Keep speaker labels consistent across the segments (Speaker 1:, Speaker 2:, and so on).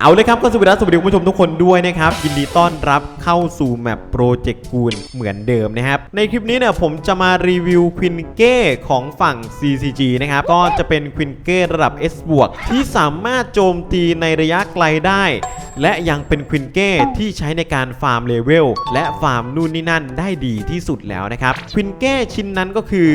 Speaker 1: เอาเลยครับก็สวัสดีครับสวัสดีคุณผู้ชมทุกคนด้วยนะครับ ยินดีต้อนรับเข้าสู่แมปโปรเจกต์กูลเหมือนเดิมนะครับ ในคลิปนี้เนี่ยผมจะมารีวิวควินเก้ของฝั่ง CCG นะครับ ก็จะเป็นควินเก้ระดับ S บวกที่สามารถโจมตีในระยะไกลได้ และยังเป็นควินเก้ที่ใช้ในการฟาร์มเลเวลและฟาร์มนู่นนี่นั่นได้ดีที่สุดแล้วนะครับควินเก้ชิ้นนั้นก็คือ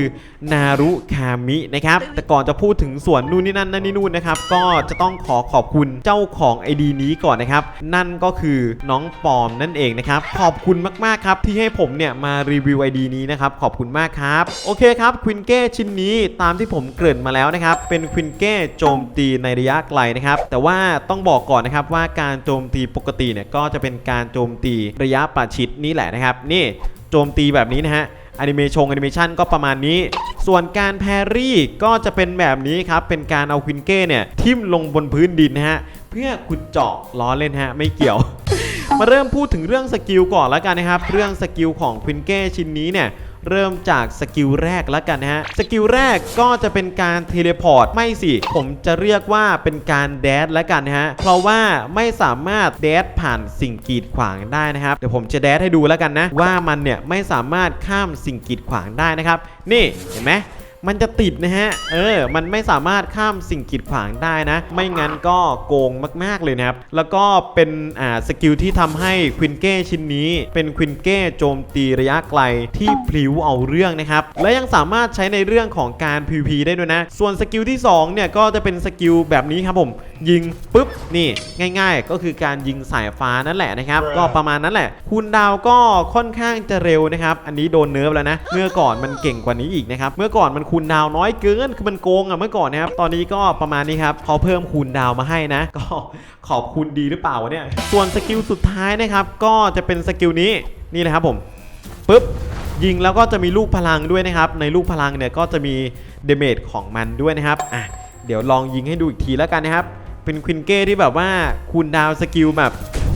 Speaker 1: นารุคามินะครับแต่ก่อนจะพูดถึงส่วนนู่นนี่นั่นนั่นนี่นู่นนะครับก็จะต้องขอขอบคุณเจ้าของไ ID นี้ก่อนนะครับ นั่นก็คือน้องปอมนั่นเองนะครับ ขอบคุณมากๆครับ ที่ให้ผมเนี่ยมารีวิว ID นี้นะครับ ขอบคุณมากครับ โอเคครับควินเก้ชิ้นนี้ตามที่ผมเกริ่นมาแล้วนะครับ เป็นควินเก้โจมตีในระยะไกลนะครับ แต่ว่าต้องบอกก่อนนะครับว่าการโจมตีปกติเนี่ยก็จะเป็นการโจมตีระยะประชิดนี่แหละนะครับ นี่โจมตีแบบนี้นะฮะ แอนิเมชงแอนิเมชันก็ประมาณนี้ ส่วนการแพรรี่ก็จะเป็นแบบนี้ครับ เป็นการเอาควินเก้เนี่ยทิ่มลงบนพื้นดินนะฮะ เพื่อขุดเจาะล้อเล่นฮะ ไม่เกี่ยว มาเริ่มพูดถึงเรื่องสกิลก่อนแล้วกันนะครับ เรื่องสกิลของควินเก้ชิ้นนี้เนี่ย เริ่มจากสกิลแรกแล้วกันนะฮะ สกิลแรกก็จะเป็นการเทเลพอร์ต ไม่สิ ผมจะเรียกว่าเป็นการแดดแล้วกันนะฮะ เพราะว่าไม่สามารถแดดผ่านสิ่งกีดขวางได้นะครับ เดี๋ยวผมจะแดดให้ดูแล้วกันนะ ว่ามันเนี่ยไม่สามารถข้ามสิ่งกีดขวางได้นะครับ นี่เห็นไหม มันจะติดนะฮะ เออ มันไม่สามารถข้ามสิ่งกีดขวางได้นะ ไม่งั้นก็โกงมาก ๆ เลยนะครับ แล้วก็เป็นอ่าสกิลที่ทำให้ควินเก้ชิ้นนี้ เป็นควินเก้โจมตีระยะไกลที่พลิ้วเอาเรื่องนะครับ และยังสามารถใช้ในเรื่องของการ PVP ได้ด้วยนะ ส่วนสกิลที่2เนี่ยก็จะเป็นสกิลแบบนี้ครับผม ยิงปุ๊บนี่ง่าย ๆ ก็คือการยิงสายฟ้านั่นแหละนะครับ ก็ประมาณนั้นแหละคูณดาวก็ค่อนข้างจะเร็วนะครับ อันนี้โดนเนิร์ฟแล้วนะ เมื่อก่อนมันเก่งกว่านี้อีกนะครับ เมื่อก่อนมันคูณดาวน้อยเกินคือมันโกงอะเมื่อก่อนนะครับตอนนี้ก็ประมาณนี้ครับเขาเพิ่มคูณดาวมาให้นะ ก็ขอบคุณดีหรือเปล่าวะเนี่ยส่วนสกิลสุดท้ายนะครับก็จะเป็นสกิลนี้นี่นะครับผมปุ๊บยิงแล้วก็จะมีลูกพลังด้วยนะครับ ในลูกพลังเนี่ยก็จะมีเดเมจของมันด้วยนะครับอะเดี๋ยวลองยิงให้ดูอีกทีแล้วกันนะครับ เป็นควินเก้ที่แบบว่าคูณดาวสกิลแบบ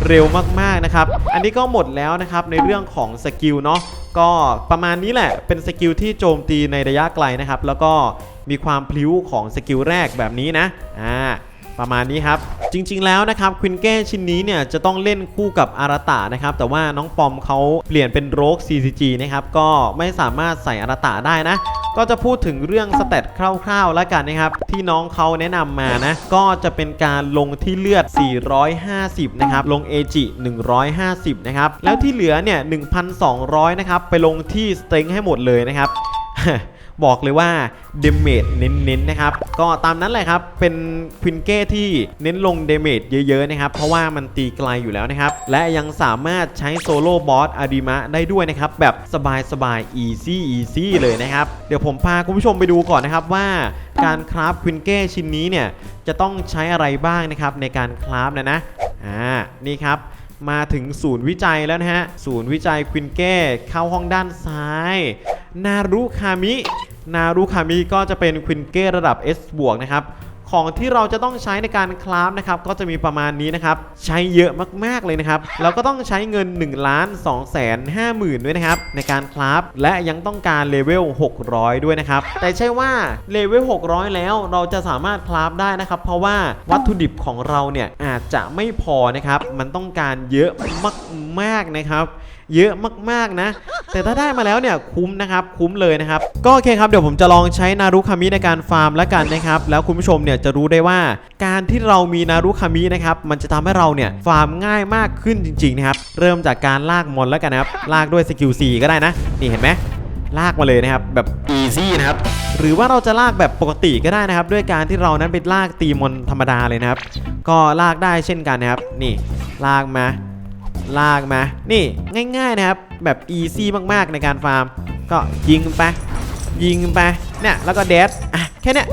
Speaker 1: เร็วมากๆนะครับ อันนี้ก็หมดแล้วนะครับในเรื่องของสกิลเนาะก็ประมาณนี้แหละเป็นสกิลที่โจมตีในระยะไกลนะครับ แล้วก็มีความพลิ้วของสกิลแรกแบบนี้นะอ่าประมาณนี้ครับจริงๆแล้วนะครับควินเก้ชิ้นนี้เนี่ยจะต้องเล่นคู่กับอาราตะนะครับแต่ว่าน้องปอมเขาเปลี่ยนเป็นโรก CCG นะครับก็ไม่สามารถใส่อาราตะได้นะ ก็จะพูดถึงเรื่องสเตตคร่าวๆแล้วกันนะครับ ที่น้องเขาแนะนำมานะ ก็จะเป็นการลงที่เลือด 450 นะครับ ลงเอจิ150 นะครับ แล้วที่เหลือเนี่ย 1,200 นะครับ ไปลงที่สเต็งให้หมดเลยนะครับ บอกเลยว่าเดเมจเน้นๆนะครับ ก็ตามนั้นแหละครับ เป็นควินเก้ที่เน้นลงเดเมจเยอะๆนะครับ เพราะว่ามันตีไกลอยู่แล้วนะครับ และยังสามารถใช้โซโล่บอสอาดิมะได้ด้วยนะครับ แบบสบายๆ easy easy เลยนะครับ เดี๋ยวผมพาคุณผู้ชมไปดูก่อนนะครับว่าการคราฟควินเก้ชิ้นนี้เนี่ยจะต้องใช้อะไรบ้างนะครับในการคราฟนะนะ อ่า นี่ครับ มาถึงศูนย์วิจัยแล้วนะฮะ ศูนย์วิจัยควินเก้เข้าห้องด้านซ้าย นารุคามิ นารุคามิก็จะเป็นควินเก้ระดับ S บวกนะครับ ของที่เราจะต้องใช้ในการคราฟนะครับก็จะมีประมาณนี้นะครับใช้เยอะมากๆเลยนะครับเราก็ต้องใช้เงิน1ล้าน2แสน5หมื่นด้วยนะครับในการคราฟและยังต้องการเลเวล600 ด้วยนะครับแต่ใช่ว่าเลเวล600 แล้วเราจะสามารถคราฟได้นะครับ เพราะว่าวัตถุดิบของเราเนี่ยอาจจะไม่พอนะครับมันต้องการเยอะมากๆนะครับ เยอะมากๆนะ แต่ถ้าได้มาแล้วเนี่ยคุ้มนะครับคุ้มเลยนะครับก็โอเคครับเดี๋ยวผมจะลองใช้นารุคามิในการฟาร์มแล้วกันนะครับแล้วคุณผู้ชมเนี่ยจะรู้ได้ว่า การที่เรามีนารุคามินะครับมันจะทำให้เราเนี่ยฟาร์มง่ายมากขึ้นจริงๆนะครับเริ่มจากการลากมอนแล้วกันนะครับลากด้วยสกิล C ก็ได้นะ นี่เห็นไหมลากมาเลยนะครับแบบ easy นะครับหรือว่าเราจะลากแบบปกติก็ได้นะครับ ด้วยการที่เรานั้นไปลากตีมอนธรรมดาเลยนะครับ ก็ลากได้เช่นกันนะครับ นี่ลากมา ลากมา นี่ง่าย ๆนะครับ แบบอีซี่มากๆในการฟาร์ม ก็ยิงไป ยิงไปเนี่ยแล้วก็เดดอะแค่นี้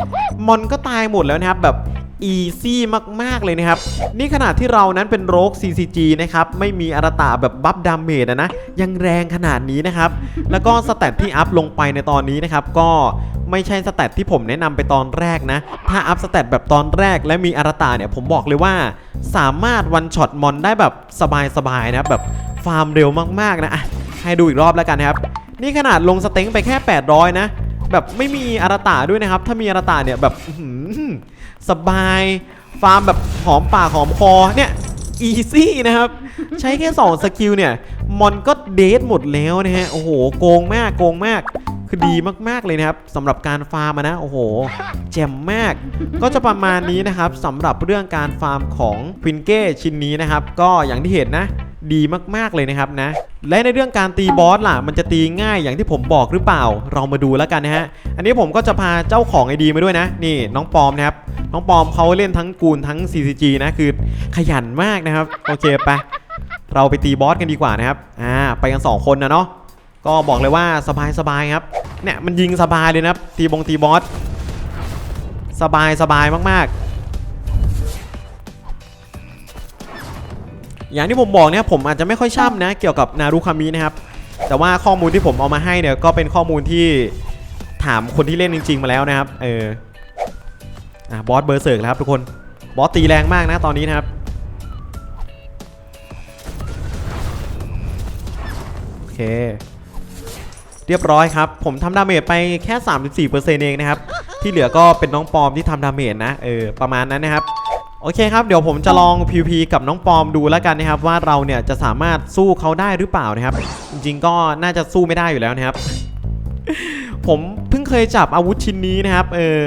Speaker 1: มอนก็ตายหมดแล้วนะครับแบบอีซี่มาก ๆ เลยนะครับ นี่ขนาดที่เรานั้นเป็นโรค CCG นะครับ ไม่มีอารตาแบบบัฟดาเมจอะนะ ยังแรงขนาดนี้นะครับ แล้วก็สเตตที่อัพลงไปในตอนนี้นะครับ ก็ไม่ใช่สเตตที่ผมแนะนำไปตอนแรกนะ ถ้าอัพสเตตแบบตอนแรกและมีอารตาเนี่ย ผมบอกเลยว่า สามารถวันช็อตมอนได้แบบสบายๆนะแบบ ฟาร์มเร็วมากๆนะอะให้ดูอีกรอบแล้วกันนะครับ นี่ขนาดลงสเต็งไปแค่ 800 นะ แบบไม่มีอาราตาด้วยนะครับ ถ้ามีอาราตาเนี่ยแบบสบายฟาร์มแบบหอมปากหอมคอเนี่ยอีซี่นะครับ ใช้แค่ 2 สกิลเนี่ยมอนก็เดทหมดแล้วนะฮะ โอ้โห โกงมากโกงมาก คือดีมากๆเลยนะครับสำหรับการฟาร์มนะ โอ้โห แจ่มมาก ก็จะประมาณนี้นะครับสำหรับเรื่องการฟาร์มของควินเก้ชิ้นนี้นะครับ ก็อย่างที่เห็นนะ ดีมากๆเลยนะครับนะและในเรื่องการตีบอสล่ะ มันจะตีง่ายอย่างที่ผมบอกหรือเปล่า เรามาดูแล้วกันนะฮะ อันนี้ผมก็จะพาเจ้าของไอดีมาด้วยนะ นี่น้องปอมนะครับ น้องปอมเขาเล่นทั้งกูลทั้ง CCG นะ คือขยันมากนะครับ โอเคไป เราไปตีบอสกันดีกว่านะครับ อ่า ไปกัน 2 คนนะเนาะ ก็บอกเลยว่าสบายสบายครับ เนี่ยมันยิงสบายเลยนะครับ ตีบงตีบอส สบายสบายมากๆ อย่างที่ผมบอกเนี่ยผมอาจจะไม่ค่อยช่ำนะเกี่ยวกับนารุคามินะครับ แต่ว่าข้อมูลที่ผมเอามาให้เนี่ยก็เป็นข้อมูลที่ถามคนที่เล่นจริง ๆ มาแล้วนะครับ เอออะบอสเบอร์เซิร์กแล้วครับทุกคน บอสตีแรงมากนะตอนนี้นะครับ โอเค เรียบร้อยครับ ผมทำดาเมจไปแค่ 34%เองนะครับ ที่เหลือก็เป็นน้องปอมที่ทำดาเมจนะ เออ ประมาณนั้นนะครับ โอเคครับ เดี๋ยวผมจะลอง PVP กับน้องปอมดูแล้วกันนะครับ ว่าเราเนี่ยจะสามารถสู้เขาได้หรือเปล่านะครับ จริงๆก็น่าจะสู้ไม่ได้อยู่แล้วนะครับ ผมเพิ่งเคยจับอาวุธชิ้นนี้นะครับ เออ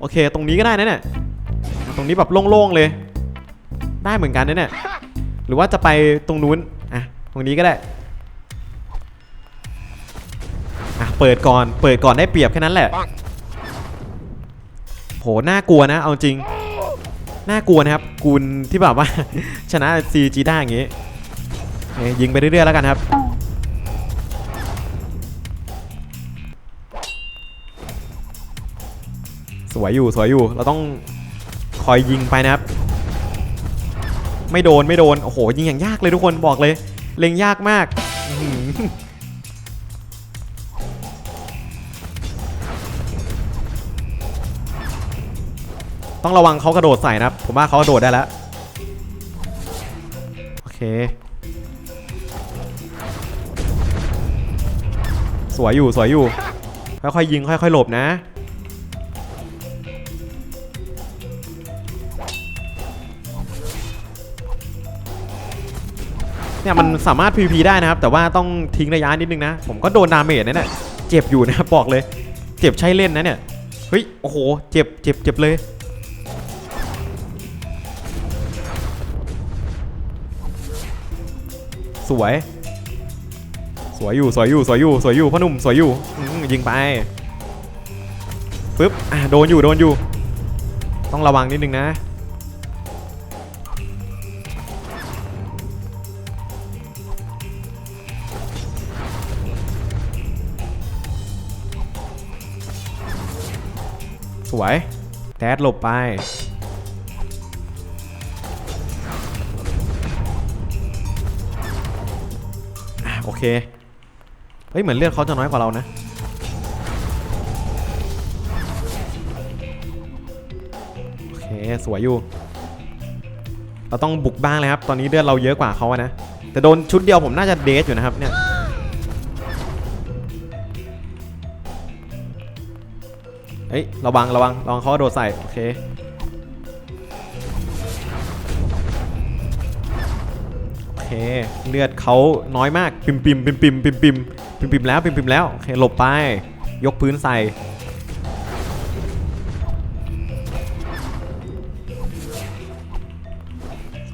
Speaker 1: โอเค ตรงนี้ก็ได้นะเนี่ยตรงนี้แบบโล่งๆเลย ได้เหมือนกันนะเนี่ยหรือว่าจะไปตรงนู้นอะตรงนี้ก็ได้อะเปิดก่อนเปิดก่อนได้เปรียบแค่นั้นแหละโหน่ากลัวนะ เอาจริง น่ากลัวนะครับกุลที่แบบว่า ชนะ CG ได้อย่างงี้ยยิงไปเรื่อยๆแล้วกันครับ สวยอยู่สวยอยู่เราต้องคอยยิงไปนะครับ ไม่โดนไม่โดน โอ้โห ยิงอย่างยากเลยทุกคนบอกเลย เล็งยากมาก ต้องระวังเขากระโดดใส่นะครับ ผมว่าเขากระโดดได้แล้ว โอเค สวยอยู่สวยอยู่ ค่อยๆยิงค่อยๆหลบนะ เนี่ยมันสามารถ PVP ได้นะครับ แต่ว่าต้องทิ้งระยะนิดนึงนะ ผมก็โดนดาเมจนะเนี่ยเจ็บอยู่นะบอกเลย เจ็บใช้เล่นนะเนี่ย เฮ้ย โอ้โห เจ็บเจ็บเจ็บเลย สวย สวยอยู่สวยอยู่สวยอยู่สวยอยู่พ่อหนุ่มสวยอยู่ยิงไปปึ๊บอะโดนอยู่โดนอยู่ ต้องระวังนิดนึงนะสวยแดดหลบไป เค เฮ้ย เหมือนเลือดเขาจะน้อยกว่าเรานะ โอเค สวยอยู่ เราต้องบุกบ้างเลยครับ ตอนนี้เลือดเราเยอะกว่าเขาอะนะ แต่โดนชุดเดียวผมน่าจะเดทอยู่นะครับเนี่ย เฮ้ย ระวังระวังระวังเขาโดดใส่ โอเค เค เลือดเขาน้อยมากปิมปิมปิมปิมปิมปิมปิมปิมแล้วปิมปิมแล้วโอเคหลบไป ยกพื้นใส่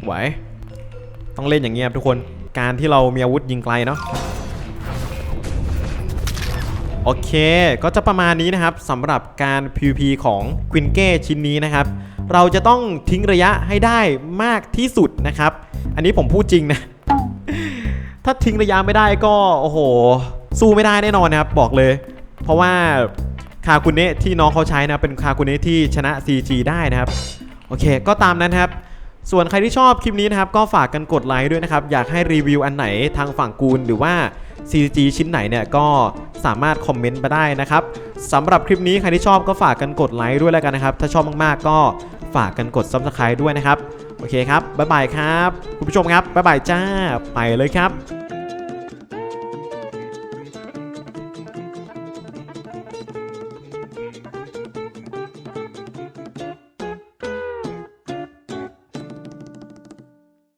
Speaker 1: ไหวต้องเล่นอย่างเงี้ยครับทุกคนการที่เรามีอาวุธยิงไกลเนาะ โอเค ก็จะประมาณนี้นะครับสำหรับการ PVP ของควินเก้ชิ้นนี้นะครับ เราจะต้องทิ้งระยะให้ได้มากที่สุดนะครับ อันนี้ผมพูดจริงนะ ถ้าทิ้งระยะไม่ได้ก็ โอ้โห สู้ไม่ได้แน่นอนนะครับ บอกเลย เพราะว่าคาคุเนะที่น้องเขาใช้นะเป็นคาคุเนะที่ชนะ CG ได้นะครับ โอเค ก็ตามนั้นครับส่วนใครที่ชอบคลิปนี้นะครับ ก็ฝากกันกดไลค์ด้วยนะครับ อยากให้รีวิวอันไหนทางฝั่งกูลหรือว่า CG ชิ้นไหนเนี่ยก็สามารถคอมเมนต์มาได้นะครับสำหรับคลิปนี้ใครที่ชอบก็ฝากกันกดไลค์ด้วยแล้วกันนะครับ ถ้าชอบมากๆก็ฝากกันกด Subscribe ด้วยนะครับ โอเคครับ บ๊ายบายครับ คุณผู้ชมครับ บ๊ายบายจ้า ไปเลยครับ